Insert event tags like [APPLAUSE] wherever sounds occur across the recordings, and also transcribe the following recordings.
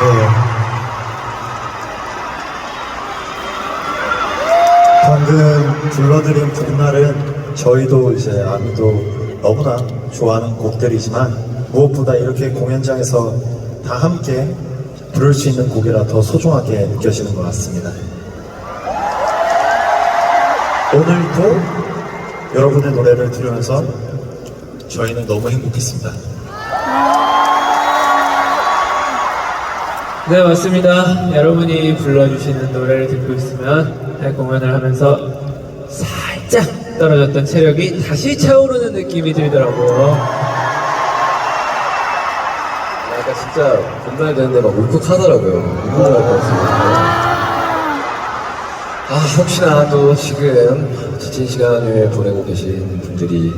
네. 방금 불러드린 봄날은 저희도 이제 아미도 너무나 좋아하는 곡들이지만 무엇보다 이렇게 공연장에서 다 함께 부를 수 있는 곡이라 더 소중하게 느껴지는 것 같습니다. 오늘도 여러분의 노래를 들으면서 저희는 너무 행복했습니다. 네 맞습니다. 여러분이 불러주시는 노래를 듣고 있으면 할 공연을 하면서 살짝 떨어졌던 체력이 다시 차오르는 느낌이 들더라고요. 약간 진짜 본날 되는데 막 울컥하더라고요. 눈물 날것 같습니다. 아, 혹시나 또 지금 지친 시간을 보내고 계신 분들이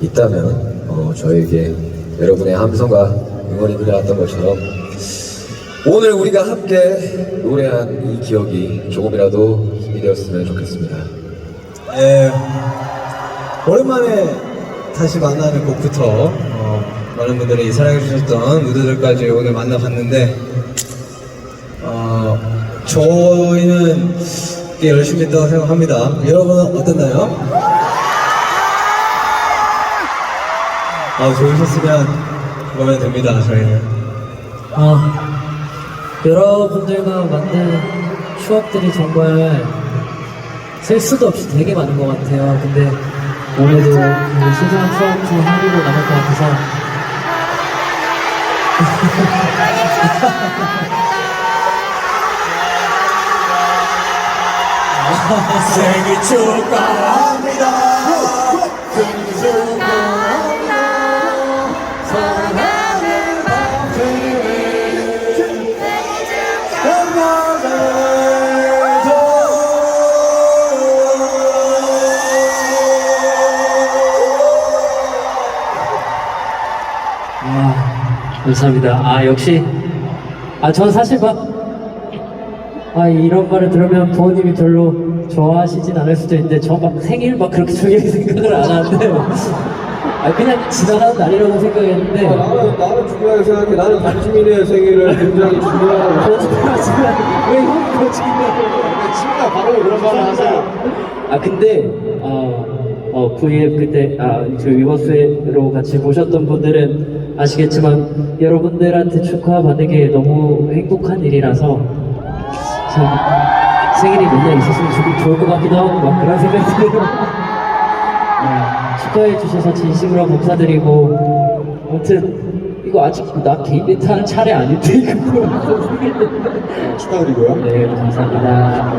있다면, 어, 저에게 여러분의 함성과 응원이 들려왔던 것처럼, 오늘 우리가 함께 노래한 이 기억이 조금이라도 힘이 되었으면 좋겠습니다. 예, 오랜만에 다시 만나는 곡부터 어, 많은 분들이 사랑해주셨던 무대들까지 오늘 만나봤는데 어, 저희는 꽤 열심히 했다고 생각합니다. 여러분은 어땠나요? 아, 좋으셨으면 그러면 됩니다, 저희는. 아, 여러분들과 만든 추억들이 정말 셀 수도 없이 되게 많은 것 같아요. 근데 오늘도 그 소중한 추억 중 하루로 남을 것 같아서 [LAUGHS] 생일 축하합니다. 아, 감사합니다. 아 역시 아 전 사실 막 아, 이런 말을 들으면 부모님이 별로 좋아하시진 않을 수도 있는데, 저 막 생일 막 그렇게 중요하게 [LAUGHS] 생각을 안 하는데, 아, 그냥 지나가는 날이라고 생각했는데, 나는, 나는 중요하게 생각해. 나는 단시민의 생일을 굉장히 중요하고. 거짓말하지만, [LAUGHS] 왜 형이 거짓말을 친구가 바로 그런 말을 하세요. 아, 근데, 어, 어, V앱 그때, 아, 저 위버스로 같이 보셨던 분들은 아시겠지만, 여러분들한테 축하받는 게 너무 행복한 일이라서, 참, 생일이 맨날 있었으면 좋- 좋을 것 같기도 하고, 막 그런 생각이 들어요. 네, 축하해 주셔서 진심으로 감사드리고, 아무튼, 이거 아직 나 개인 멘트 하는 차례 아닌데, 이거. 축하드리고요. 네, 감사합니다.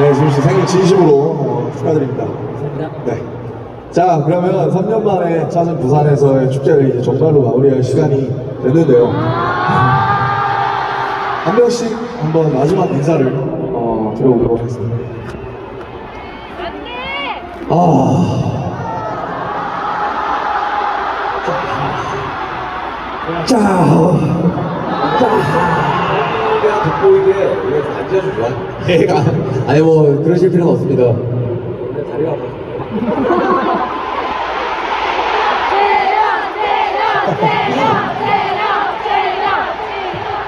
네, 지훈 씨 생일 진심으로 어, 축하드립니다. 감사합니다. 네. 자, 그러면 3년 만에 찾은 부산에서의 축제를 이제 정말로 마무리할 시간이 됐는데요. 한 명씩 한번 마지막 인사를 어, 드려보도록 하겠습니다. 아. 자, 그냥 돋보이게 우리가 앉아주자. 내가 아니 뭐 그러실 필요는 없습니다. 다리가 아파.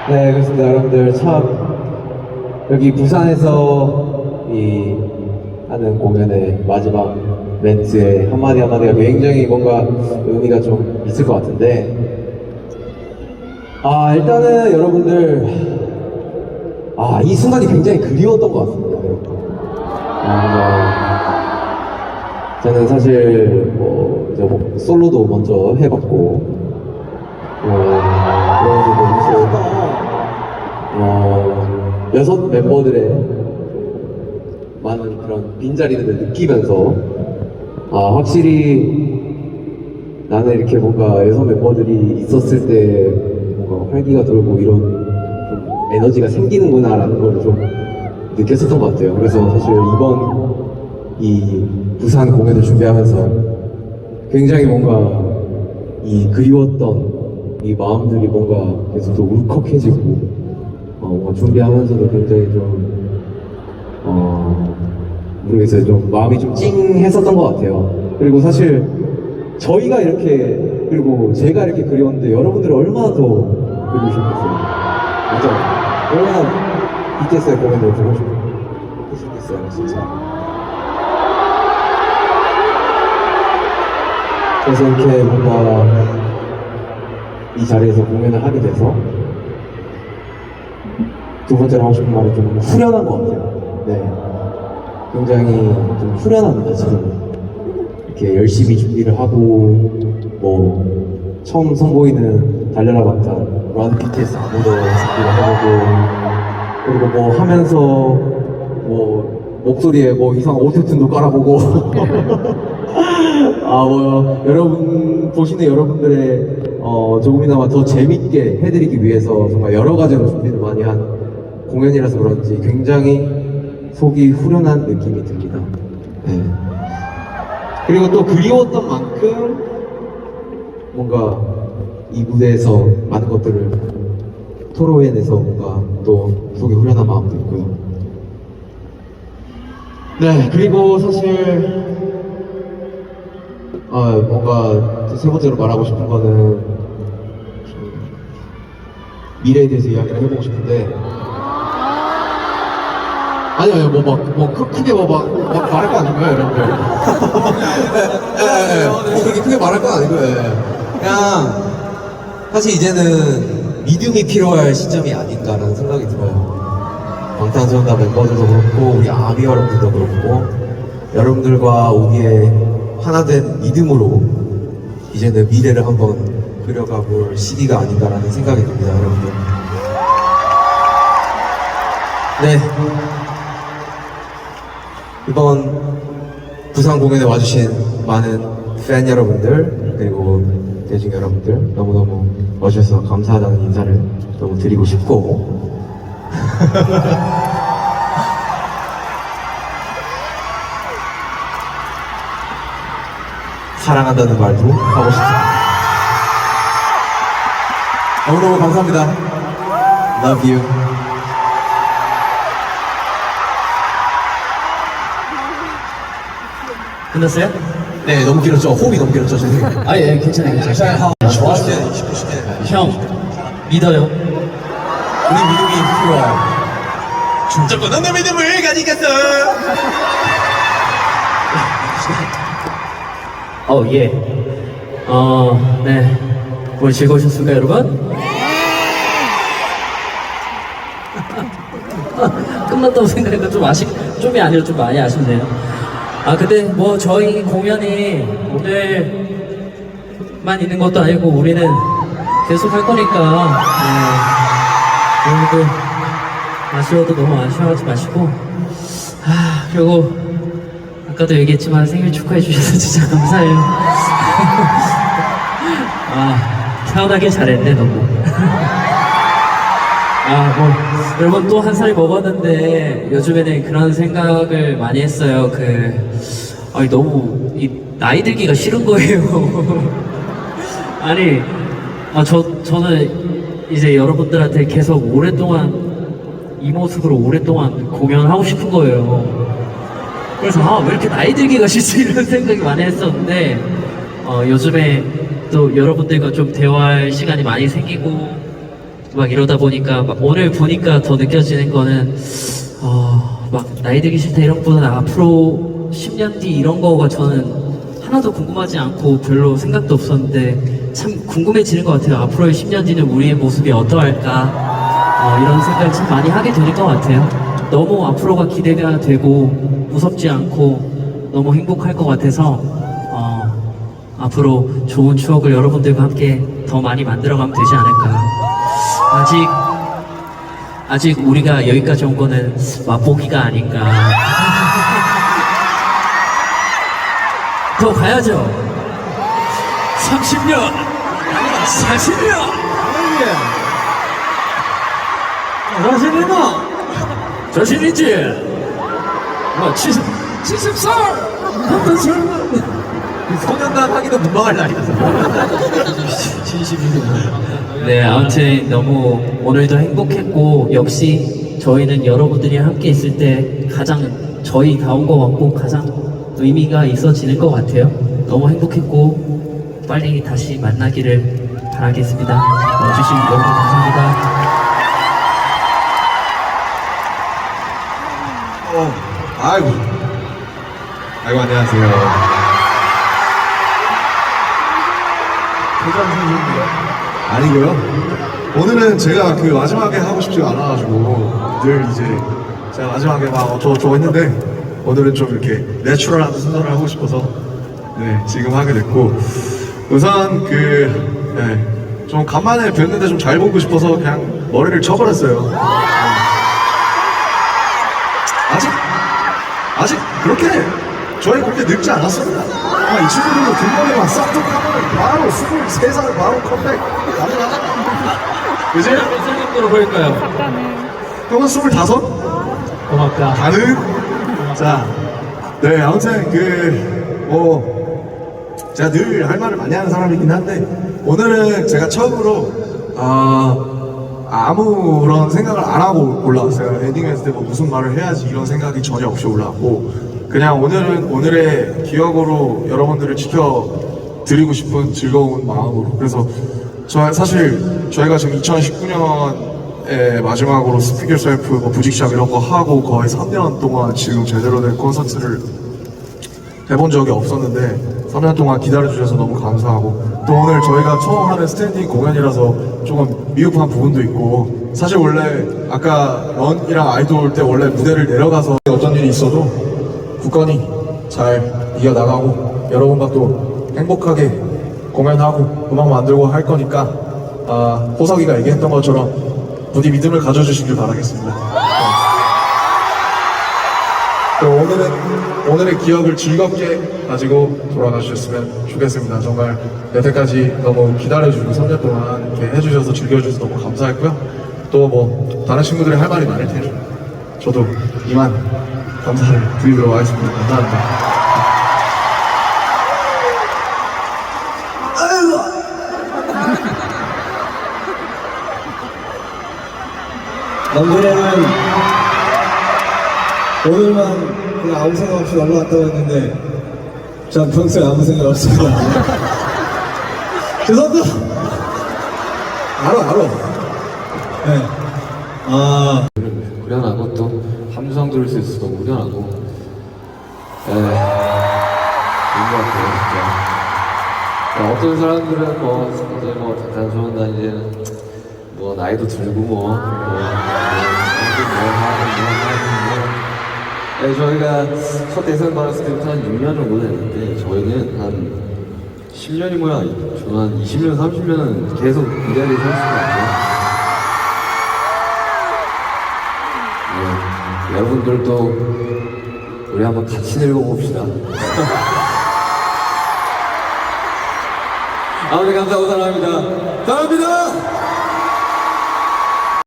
네, 그렇습니다. 여러분들 참 여기 부산에서 이 하는 공연의 마지막 멘트의 한마디 한마디가 굉장히 뭔가 의미가 좀 있을 것 같은데 아 일단은 여러분들 아 이 순간이 굉장히 그리웠던 것 같습니다. 아, 저는 사실 뭐 이제 뭐 솔로도 먼저 해봤고 어, 그러면서도 사실 어, 여섯 멤버들의 많은 그런 빈자리를 느끼면서 아 확실히 나는 이렇게 뭔가 여섯 멤버들이 있었을 때 뭔가 활기가 돌고 이런 좀 에너지가 생기는구나라는 걸 좀 느꼈었던 것 같아요. 그래서 사실 이번 이 부산 공연을 준비하면서 굉장히 뭔가 이 그리웠던 이 마음들이 뭔가 계속 또 울컥해지고 어, 뭔가 준비하면서도 굉장히 좀 어, 모르겠어요 좀 마음이 좀 찡했었던 것 같아요 그리고 사실 저희가 이렇게 그리고 제가 이렇게 그리웠는데 여러분들이 얼마나 더 그리우셨겠어요. 맞아. 얼마나 BTS의 공연을 보고 싶겠어요, 진짜. 그래서 이렇게 뭔가 이 자리에서 공연을 하게 돼서 두 번째로 하고 싶은 말은 좀 후련한 것 같아요. 네. 굉장히 좀 후련합니다, 지금. 이렇게 열심히 준비를 하고, 뭐, 처음 선보이는 달려라 방탄, 런 BTS 아무도 준비를 해보고, 그리고 뭐 하면서, 뭐, 목소리에 뭐 이상한 오토튠도 깔아보고, [LAUGHS] 아, 뭐, 여러분, 보시는 여러분들의, 어, 조금이나마 더 재밌게 해드리기 위해서 정말 여러 가지로 준비를 많이 한 공연이라서 그런지 굉장히 속이 후련한 느낌이 듭니다. 네. 그리고 또 그리웠던 만큼 뭔가 이 무대에서 많은 것들을 토로해내서 뭔가 또 속이 후련한 마음도 있고요. 네, 그리고 사실 아, 뭔가 세 번째로 말하고 싶은 거는 좀 미래에 대해서 이야기를 해보고 싶은데 아니요, 아니요, 뭐, 막, 뭐, 크, 크게 뭐, 막, 막 말할 거 아니고요, 여러분들. 예, 예, 예. 뭐, 그렇게 크게 말할 건 아니고요, 예. 그냥, 사실 이제는 믿음이 필요할 시점이 아닌가라는 생각이 들어요. 방탄소년단 멤버들도 그렇고, 우리 아미 여러분들도 그렇고, 여러분들과 우리의 하나된 믿음으로 이제는 미래를 한번 그려가 볼 시기가 아닌가라는 생각이 듭니다, 여러분들. 네. 이번 부산 공연에 와주신 많은 팬 여러분들 그리고 대중 여러분들 너무너무 와주셔서 감사하다는 인사를 너무 드리고 싶고 [LAUGHS] 사랑한다는 말도 하고 싶습니다. 너무너무 감사합니다. Love you. 끝났어요? 네, 너무 길었죠. 호흡이 너무 길었죠, 선생님. 아, 예, 괜찮아요, 괜찮아요. 좋았어요. 20분 시간. 형, 믿어요. 우리 믿음이 필요해요. 중적권 너 믿음을 가지겠어. 어, 예. 어, 네. 오늘 즐거우셨습니까, 여러분? [LAUGHS] 끝났다고 생각하니까 좀 아쉽, 좀이 아니라 좀 많이 아쉽네요. 아, 근데 뭐 저희 공연이 오늘만 있는 것도 아니고 우리는 계속 할 거니까, 네. 여러분들 아쉬워도 너무 아쉬워하지 마시고, 아, 그리고 아까도 얘기했지만 생일 축하해 주셔서 진짜 [LAUGHS] 감사해요. [LAUGHS] 아, 태어나길 잘했네, 너무. 아, 뭐, 여러분 또 한 살이 먹었는데 요즘에는 그런 생각을 많이 했어요. 그, 아니, 너무, 이, 나이 들기가 싫은 거예요. [LAUGHS] 아니, 아, 저, 저는 이제 여러분들한테 계속 오랫동안 이 모습으로 오랫동안 공연하고 싶은 거예요. 그래서 아 왜 이렇게 나이 들기가 싫지 [LAUGHS] 이런 생각이 많이 했었는데 어, 요즘에 또 여러분들과 좀 대화할 시간이 많이 생기고 막 이러다 보니까 막 오늘 보니까 더 느껴지는 거는 어, 막 나이 들기 싫다 이런 것보다는 앞으로 10년 뒤 이런 거가 저는 하나도 궁금하지 않고 별로 생각도 없었는데 참 궁금해지는 것 같아요. 앞으로의 10년 뒤는 우리의 모습이 어떠할까 어, 이런 생각을 참 많이 하게 되는 것 같아요. 너무 앞으로가 기대가 되고 무섭지 않고 너무 행복할 것 같아서 어, 앞으로 좋은 추억을 여러분들과 함께 더 많이 만들어가면 되지 않을까. 아직 아직 우리가 여기까지 온 거는 맛보기가 아닌가. 더 가야죠. 30년, 40년. 자신 있나? 자신 있지? 뭐 70, 70살! 어떤 젊은 소년단 하기도 문망할 나이라서. 네, 아무튼 너무 오늘도 행복했고 역시 저희는 여러분들이 함께 있을 때 가장 저희 다운 것 같고 가장 의미가 있어지는 것 같아요. 너무 행복했고 빨리 다시 만나기를 바라겠습니다. 와주신 여러분 감사합니다. 어, 아이고. 아이고, 안녕하세요. 아니고요. 오늘은 제가 그 마지막에 하고 싶지가 않아가지고 늘 이제 제가 마지막에 막 어쩌고저쩌고 했는데 오늘은 좀 이렇게 내추럴한 순서를 하고 싶어서 네 지금 하게 됐고 우선 그좀 간만에 뵀는데 좀 잘 보고 싶어서 그냥 머리를 쳐버렸어요. 네. 아직 아직 그렇게 저희 그렇게 늙지 않았습니다. 아, 이 친구들도 금방에 막 싹둑 하면 바로 23살 바로 컴백 가능하다. 그지? 몇살 정도로 보일까요? 형은 25? 고맙다. 가능? 자, 네, 아무튼 그, 뭐, 제가 늘 할 말을 많이 하는 사람이긴 한데, 오늘은 제가 처음으로, 아, 아무런 생각을 안 하고 올라왔어요. 엔딩 했을 때 뭐 무슨 말을 해야지 이런 생각이 전혀 없이 올라왔고, 그냥 오늘은 오늘의 기억으로 여러분들을 지켜드리고 싶은 즐거운 마음으로. 그래서, 저 사실 저희가 지금 2019년에 마지막으로 스피드 셀프, 뭐 부직샵 이런 거 하고 거의 3년 동안 지금 제대로 된 콘서트를 해본 적이 없었는데 3년 동안 기다려주셔서 너무 감사하고 또 오늘 저희가 처음 하는 스탠딩 공연이라서 조금 미흡한 부분도 있고 사실 원래 아까 런이랑 아이돌 때 원래 무대를 내려가서 어떤 일이 있어도 굳건히 잘 이겨나가고 여러분과 또 행복하게 공연하고 음악 만들고 할 거니까 아, 호석이가 얘기했던 것처럼 부디 믿음을 가져주시길 바라겠습니다. 또 오늘은 오늘의 기억을 즐겁게 가지고 돌아가 주셨으면 좋겠습니다. 정말 여태까지 너무 기다려주고 3년 동안 이렇게 해주셔서 즐겨주셔서 너무 감사했고요. 또 뭐 다른 친구들이 할 말이 많을 테니 저도 이만 감사를 드리도록 하겠습니다. 감사합니다. 남들은 오늘만 그냥 아무 생각 없이 놀러 왔다고 했는데 전 평소에 아무 생각 없습니다. 죄송합니다. 알아 알아. 네. 아 후련하고 또 함성 들을 수 있어서 너무 후련하고. 에 좋은 것 같아요 진짜. 야, 어떤 사람들은 뭐 이제 뭐 단순한 나 이제 뭐 나이도 들고 뭐, 뭐, 뭐, 뭐 하고 뭐 하고 뭐. 네, 저희가 첫 대선 받았을 때부터 한 6년 정도 됐는데 저희는 한 10년이 뭐야 저는 한 20년 30년은 계속 이 자리에 서 있을 것 같아요 여러분들도 우리 한번 같이 늙어봅시다. 아무튼 감사하고 사랑합니다. 사랑합니다!